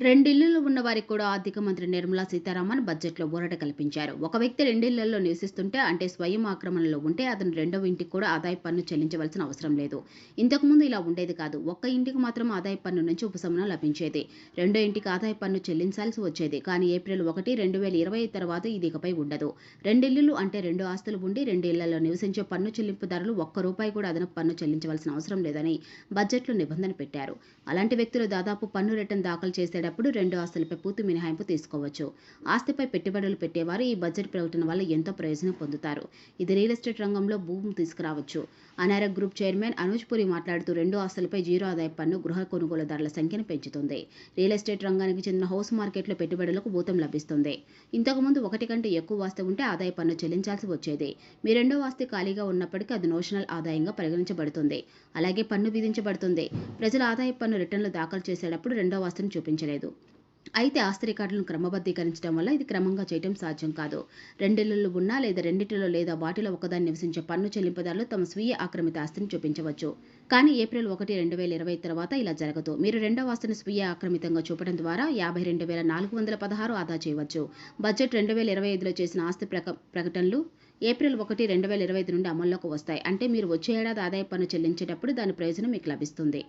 రెండిళ్ళులు ఉన్న వారికి కూడా ఆర్థిక మంత్రి నిర్మలా సీతారామన్ బడ్జెట్లో ఊరట కల్పించారు. ఒక వ్యక్తి రెండిళ్ళలో నివసిస్తుంటే అంటే స్వయం ఆక్రమణలో ఉంటే అతను రెండవ ఇంటికి కూడా ఆదాయ పన్ను చెల్లించవలసిన అవసరం లేదు. ఇంతకుముందు ఇలా ఉండేది కాదు. ఒక్క ఇంటికి మాత్రం ఆదాయ పన్ను నుంచి ఉపశమనం లభించేది. రెండో ఇంటికి ఆదాయ పన్ను చెల్లించాల్సి వచ్చేది. కానీ ఏప్రిల్ ఒకటి రెండు వేల ఇరవై తర్వాత ఇది ఇకపై ఉండదు. రెండిళ్ళు అంటే రెండు ఆస్తులు ఉండి రెండు ఇళ్ళలో నివసించే పన్ను చెల్లింపుదారులు ఒక్క రూపాయి కూడా అదనపు పన్ను చెల్లించవలసిన అవసరం లేదని బడ్జెట్లో నిబంధన పెట్టారు. అలాంటి వ్యక్తులు దాదాపు పన్ను రిటర్న్ దాఖలు చేసేటప్పుడు రెండు ఆస్తులపై పూర్తి మినహాయింపు తీసుకోవచ్చు. ఆస్తిపై పెట్టుబడులు పెట్టేవారు ఈ బడ్జెట్ ప్రకటన వల్ల ఎంతో ప్రయోజనం పొందుతారు. ఇది రియల్ ఎస్టేట్ రంగంలో భూమి తీసుకురావచ్చు. అనారక్ గ్రూప్ చైర్మన్ అనుజ్ పురి మాట్లాడుతూ రెండు ఆస్తులపై జీరో ఆదాయ పన్ను గృహ కొనుగోలుదారుల సంఖ్యను పెంచుతుంది. రియల్ ఎస్టేట్ రంగానికి చెందిన హౌస్ మార్కెట్లో పెట్టుబడులకు భూతం లభిస్తుంది. ఇంతకుముందు ఒకటి కంటే ఎక్కువ ఆస్తి ఉంటే ఆదాయ పన్ను చెల్లించాల్సి వచ్చేది. మీ రెండో ఆస్తి ఖాళీగా ఉన్నప్పటికీ అది నోషనల్ ఆదాయంగా పరిగణించబడుతుంది. అలాగే పన్ను విధించబడుతుంది. ప్రజలు ఆదాయ పన్ను రిటర్న్లు దాఖలు చేసేటప్పుడు రెండో ఆస్తిని చూపించలేదు అయితే ఆస్తి రికార్డులను క్రమబద్ధీకరించడం వల్ల ఇది క్రమంగా చేయడం సాధ్యం కాదు. రెండిళ్ళలో ఉన్నా లేదా రెండిటిలో లేదా వాటిలో ఒకదాన్ని నివసించే పన్ను చెల్లింపుదారులు తమ స్వీయ ఆక్రమిత ఆస్తిని చూపించవచ్చు. కానీ ఏప్రిల్ ఒకటి రెండు వేల ఇరవై తర్వాత ఇలా జరగదు. మీరు రెండవ ఆస్తిని స్వీయ ఆక్రమితంగా చూపడం ద్వారా యాభై రెండు వేల నాలుగు వందల పదహారు ఆదా చేయవచ్చు. బడ్జెట్ రెండు వేల ఇరవై ఐదులో చేసిన ఆస్తి ప్రక ప్రకటనలు ఏప్రిల్ ఒకటి రెండు వేల ఇరవై ఐదు నుండి అమల్లోకి వస్తాయి. అంటే మీరు వచ్చే ఏడాది ఆదాయ పన్ను చెల్లించేటప్పుడు దాని ప్రయోజనం మీకు లభిస్తుంది.